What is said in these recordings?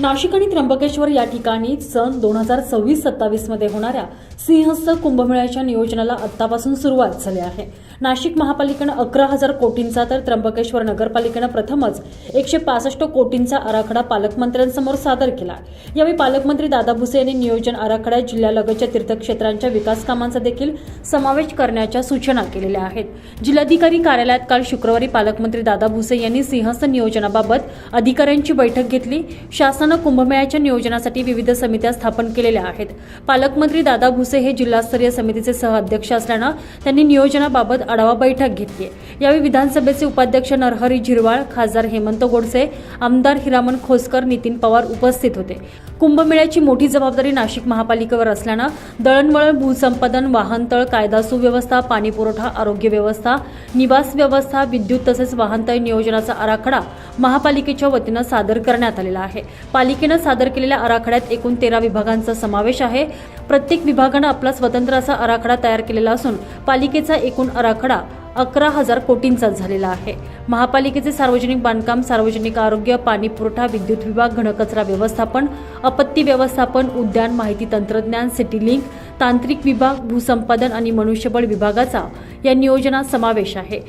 नाशिक आणि त्र्यंबकेश्वर या ठिकाणी सन दोन हजार सव्वीस सत्तावीसमध्ये होणाऱ्या सिंहस्थ कुंभमेळ्याच्या नियोजनाला आत्तापासून सुरुवात झाली आहे. नाशिक महापालिकेनं अकरा हजार कोटींचा तर त्र्यंबकेश्वर नगरपालिकेनं प्रथमच एकशे पासष्ट कोटींचा आराखडा पालकमंत्र्यांसमोर सादर केला यावेळी पालकमंत्री दादा भुसे यांनी नियोजन आराखड्यात जिल्ह्यालगतच्या तीर्थक्षेत्रांच्या विकास कामांचा देखील समावेश करण्याच्या सूचना केलेल्या आहेत. जिल्हाधिकारी कार्यालयात काल शुक्रवारी पालकमंत्री दादा भुसे यांनी सिंहस्थ नियोजनाबाबत अधिकाऱ्यांची बैठक घेतली. शासन शासनानं कुंभमेळ्याच्या नियोजनासाठी विविध समित्या स्थापन केलेल्या आहेत. पालकमंत्री दादा भुसे हे जिल्हास्तरीय समितीचे सहअध्यक्ष असल्यानं त्यांनी नियोजनाबाबत आढावा बैठक घेतली यावेळी विधानसभेचे उपाध्यक्ष नरहरी झिरवाळ खासदार हेमंत गोडसे आमदार हिरामन खोसकर नितीन पवार उपस्थित होते. कुंभमेळ्याची मोठी जबाबदारी नाशिक महापालिकेवर असल्यानं दळणवळण भूसंपादन वाहनतळ कायदा सुव्यवस्था पाणीपुरवठा आरोग्य व्यवस्था निवास व्यवस्था विद्युत तसेच वाहनतळ नियोजनाचा आराखडा महापालिकेच्या वतीनं सादर करण्यात आलेला आहे. पालिकेनं सादर केलेल्या आराखड्यात एकूण तेरा विभागांचा समावेश आहे. प्रत्येक विभागानं आपला स्वतंत्र असा आराखडा तयार केलेला असून पालिकेचा एकूण आराखडा अकरा हजार कोटींचा झालेला आहे. महापालिकेचे सार्वजनिक बांधकाम सार्वजनिक आरोग्य पाणी पुरवठा विद्युत विभाग घनकचरा व्यवस्थापन आपत्ती व्यवस्थापन उद्यान माहिती तंत्रज्ञान सिटी लिंक तांत्रिक विभाग भूसंपादन आणि मनुष्यबळ विभागाचा या नियोजनात समावेश आहे.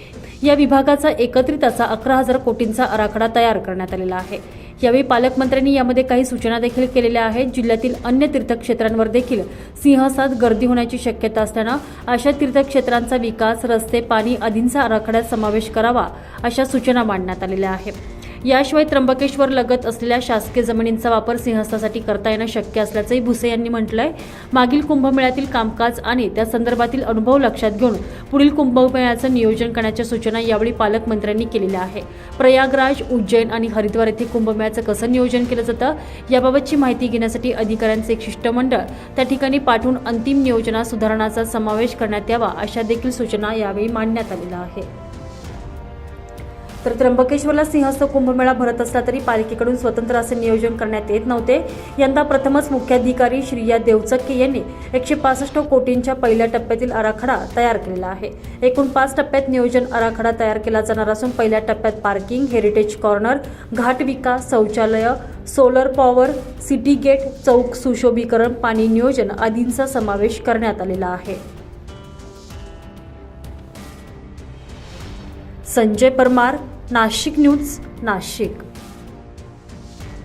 या विभागाचा एकत्रित असा अकरा हजार कोटींचा आराखडा तयार करण्यात आलेला आहे. यावेळी पालकमंत्र्यांनी यामध्ये काही सूचना देखील केलेल्या आहेत. जिल्ह्यातील अन्य तीर्थक्षेत्रांवर देखील सिंहसात गर्दी होण्याची शक्यता असल्यानं अशा तीर्थक्षेत्रांचा विकास रस्ते पाणी आदींचा आराखड्यात समावेश करावा अशा सूचना मांडण्यात आलेल्या आहेत. याशिवाय त्र्यंबकेश्वर लगत असलेल्या शासकीय जमिनींचा वापर सिंहस्थासाठी करता येणं शक्य असल्याचंही भुसे यांनी म्हटलंय. मागील कुंभमेळ्यातील कामकाज आणि त्या संदर्भातील अनुभव लक्षात घेऊन पुढील कुंभमेळ्याचं नियोजन करण्याच्या सूचना यावेळी पालकमंत्र्यांनी केलेल्या आहे प्रयागराज उज्जैन आणि हरिद्वार येथे कुंभमेळ्याचं कसं नियोजन केलं जातं याबाबतची माहिती घेण्यासाठी अधिकाऱ्यांचे एक शिष्टमंडळ त्या ठिकाणी पाठवून अंतिम नियोजनात सुधारणाचा समावेश करण्यात यावा अशा देखील सूचना यावेळी मांडण्यात आलेल्या आहे तर त्र्यंबकेश्वरला सिंहस्थ कुंभमेळा भरत असला तरी पालिकेकडून स्वतंत्र असे नियोजन करण्यात येत नव्हते. यंदा प्रथमच मुख्याधिकारी श्रीया देवचक्के यांनी एकशे पासष्ट कोटींच्या पहिल्या टप्प्यातील आराखडा तयार केलेला आहे. एकूण पाच टप्प्यात नियोजन आराखडा तयार केला जाणार असून पहिल्या टप्प्यात पार्किंग हेरिटेज कॉर्नर घाट विकास शौचालय सोलर पॉवर सिटी गेट चौक सुशोभीकरण पाणी नियोजन आदींचा समावेश करण्यात आलेला आहे. संजय परमार नाशिक न्यूज नाशिक.